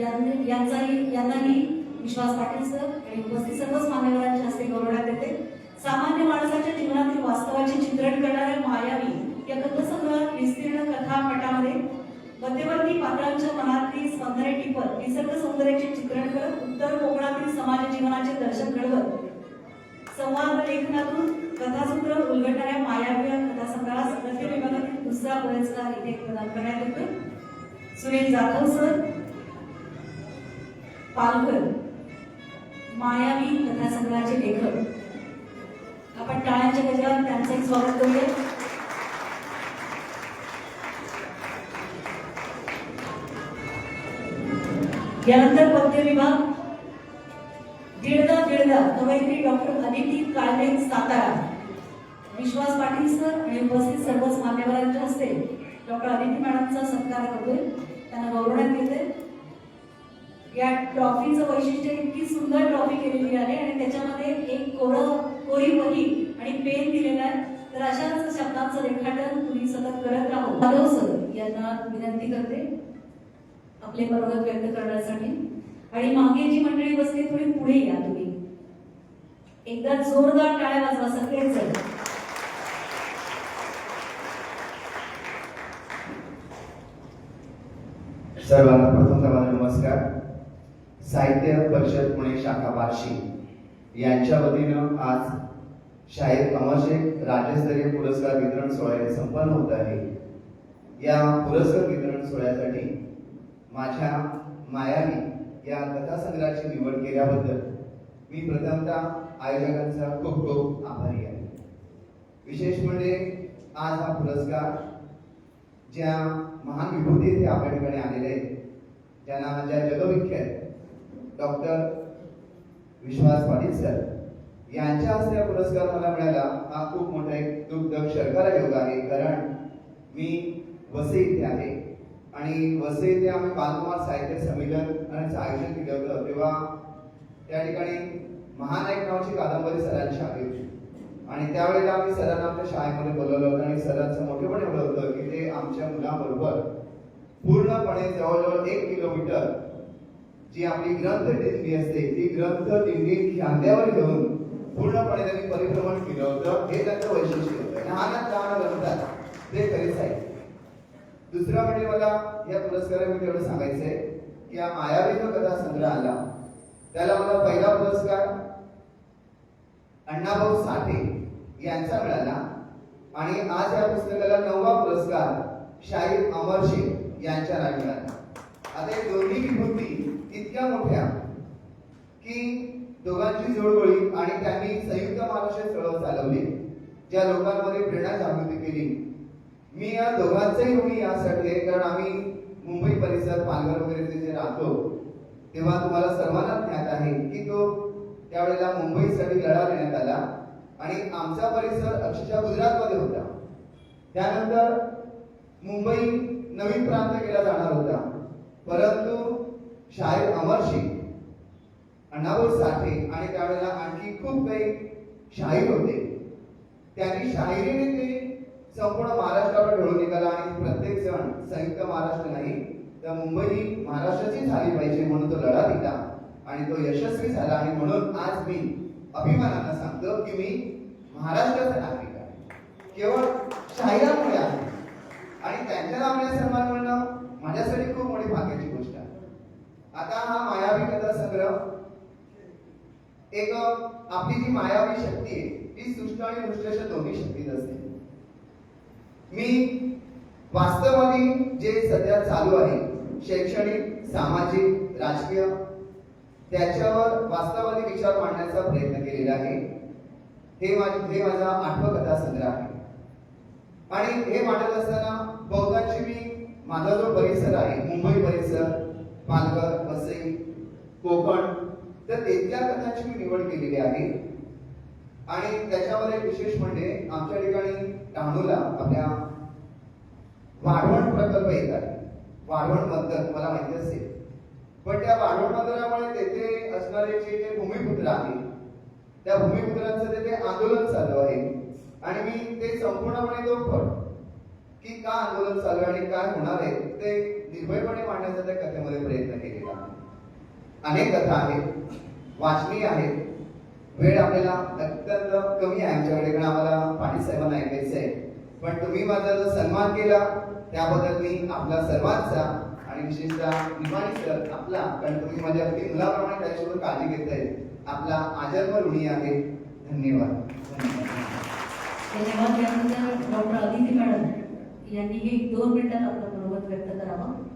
यांचाही यांनाही विश्वास पाटील सर आणि उपस्थित सर्वच मान्यवरांच्या हस्ते गौरवण्यात येते. सामान्य माणसाच्या जीवनातील वास्तवाचे चित्रण करणाऱ्या मायावी या कथासंग्रहात विस्तीर्ण कथा पटामध्ये मध्यवर्ती पात्रांच्या मनातली सौंदर्य टिपत निसर्ग सौंदर्याचे चित्रण करत उत्तर कोकणातील समाज जीवनाचे दर्शन घडवत. संवाद लेखनातून कथासूत्र उलगडणाऱ्या मायावी या कथासंग्रहास गद्य विभागातील दुसरा पुरस्कार इथे प्रदान करण्यात येतो सुनील जाधव सर पालकर मायावी कथासंग्रहाचे लेखक. आपण टाळ्यांच्या गजरात त्यांचंही स्वागत करूया. यानंतर पद्य विभाग? दीडदा दीडदा कवयित्री डॉक्टर अदिती काळे सातारा. विश्वास पाटील सर आणि उपस्थित सर्वच मान्यवरांच्या हस्ते डॉक्टर अदिती मॅडमचा सत्कार करतोय त्यांना गौरवण्यात येते या ट्रॉफीचं वैशिष्ट्य इतकी सुंदर ट्रॉफी केलेली आहे आणि त्याच्यामध्ये एक कोरं कोरी वही आणि पेन दिलेला आहे. तर अशाच शब्दांचं रेखाटन तुम्ही सतत करत राहू. माधव सर यांना विनंती करते आपले मनोगत व्यक्त करण्यासाठी. आणि मागे जी मंडळी बसली थोडी पुढे या तुम्ही. एकदा जोरदार टाळ्या वाजवा सगळेच सर्वांना प्रथम सर्वांना नमस्कार. साहित्य परिषद पुणे शाखा बार्शी यांच्या वतीनं आज शाहीर अमरशेख राज्यस्तरीय पुरस्कार वितरण सोहळ्याचे संपन्न होत आहे. या पुरस्कार वितरण सोहळ्यासाठी माझ्या मायानी या कथासंग्रहाची निवड केल्याबद्दल मी प्रथमतः आयोजकांचा खूप खूप आभारी आहे. विशेष म्हणजे आज हा पुरस्कार ज्या महान विभूती इथे आपल्या ठिकाणी आलेले आहेत ज्यांना ज्या जगविख्यात डॉक्टर विश्वास पाटील सर यांच्या हस्ते हा पुरस्कार मला मिळाला. हा खूप मोठा एक दुग्ध शर्करा योग आहे कारण मी वसे इथे आहे. आणि वसे इथे आम्ही बालकुमार साहित्य संमेलन आयोजन केलं होतं. तेव्हा त्या ठिकाणी महानायक नावाची कादंबरी सरांची आली होती. आणि त्यावेळेला आम्ही सरांना आमच्या शाळेमध्ये बोलवलं होतं आणि सरांचं मोठेपणे एवढं होतं की ते आमच्या मुलाबरोबर पूर्णपणे जवळजवळ एक किलोमीटर जी आपली ग्रंथ दिंडी असते. ती ग्रंथ दिंडी खांद्यावर घेऊन पूर्णपणे त्यांनी परिभ्रमण केलं होतं. हे त्यांचं वैशिष्ट्य होतं. लहान ग्रंथात ते खरेच आहे दुसरं म्हणजे मला या पुरस्कारामध्ये एवढं सांगायचंय की या मायावी जो कथा संग्रह आला. त्याला मला पहिला पुरस्कार अण्णाभाऊ साठे यांचा मिळाला. आणि आज या पुस्तकाला नववा पुरस्कार शाहीर अमर शेख यांच्या नावे मिळाला. आता दोन्ही विभूती इतक्या मोठ्या की दोघांची जोडगोळी आणि त्यांनी संयुक्त महाराष्ट्र चळवळ चालवली ज्या लोकांमध्ये प्रेरणा जागृती केली. मी या दोघांचंही ऋणी यासाठी आहे कारण आम्ही मुंबई परिसर पालघर वगैरे तिथे राहतो तेव्हा तुम्हाला सर्वांना ज्ञात आहे की तो त्यावेळेला मुंबईसाठी लढा देण्यात आला आणि आमचा परिसर अक्षरशः गुजरातमध्ये होता. त्यानंतर मुंबई नवीन प्रांत केला जाणार होता. परंतु शाहीर अमर शेख अण्णाभाऊ साठे आणि त्यावेळेला आणखी खूप काही शाहीर होते. त्यांनी शाहिरीने ते संपूर्ण महाराष्ट्रावर ढळून निघाला आणि प्रत्येक जण संयुक्त महाराष्ट्र नाही तर मुंबई महाराष्ट्राची झाली पाहिजे म्हणून तो लढा दिला आणि तो यशस्वी झाला. आणि म्हणून आज मी अभिमानानं सांगतो की मी महाराष्ट्राचा नागरिक आहे. केवळ शाहिरामुळे आहे? आणि त्यांच्या नावाने सन्मान मिळणं माझ्यासाठी खूप मोठी भाग्याची आता हा मायावी कथा संग्रह एक आपली जी मायावी शक्ती आहे ती सृष्ट आणि दृष्ट अशा दोन्ही शक्तीत असते मी वास्तववादी जे सध्या चालू आहे शैक्षणिक सामाजिक राजकीय त्याच्यावर वास्तववादी विचार मांडण्याचा प्रयत्न केलेला आहे. हे माझे हे माझा आठवा कथा संग्रह आहे. आणि हे मांडत असताना बहुतांशी मी माझा जो परिसर आहे मुंबई परिसर पालघर वसई कोकण तर तिथल्या कथांची मी निवड केलेली आहे. आणि त्याच्यावर एक विशेष म्हणजे आमच्या ठिकाणी डहाणूला आपल्या वाढवण प्रकल्प येत आहे. वाढवणबद्दल मला माहिती असेल. पण त्या वाढवण बंदरामुळे तेथे असणारे जे जे भूमिपुत्र आहे त्या भूमिपुत्रांचं तेथे आंदोलन चालू आहे. आणि मी ते संपूर्णपणे तो की का आंदोलन चालू आहे आणि काय होणार आहे ते निर्भयपणे मांडण्याचा त्या कथेमध्ये प्रयत्न केलेला अनेक कथा आहेत वाचनीय आहेत वेळ आपल्याला अत्यंत कमी आहे आमच्याकडे कारण आम्हाला पाटील साहेबांना ऐकायचं आहे पण तुम्ही माझा जो सन्मान केला त्याबद्दल मी आपला सर्वांचा आणि विशेषतः निमाणी सर आपला कारण तुम्ही माझ्या अगदी मुलाप्रमाणे त्याच्यावर काळजी घेताय आपला आजन्म ऋणी आहे धन्यवाद धन्यवाद डॉक्टर अदिती मॅडम यांनी हे दोन मिनिटात आपलं मनोगत व्यक्त करावं.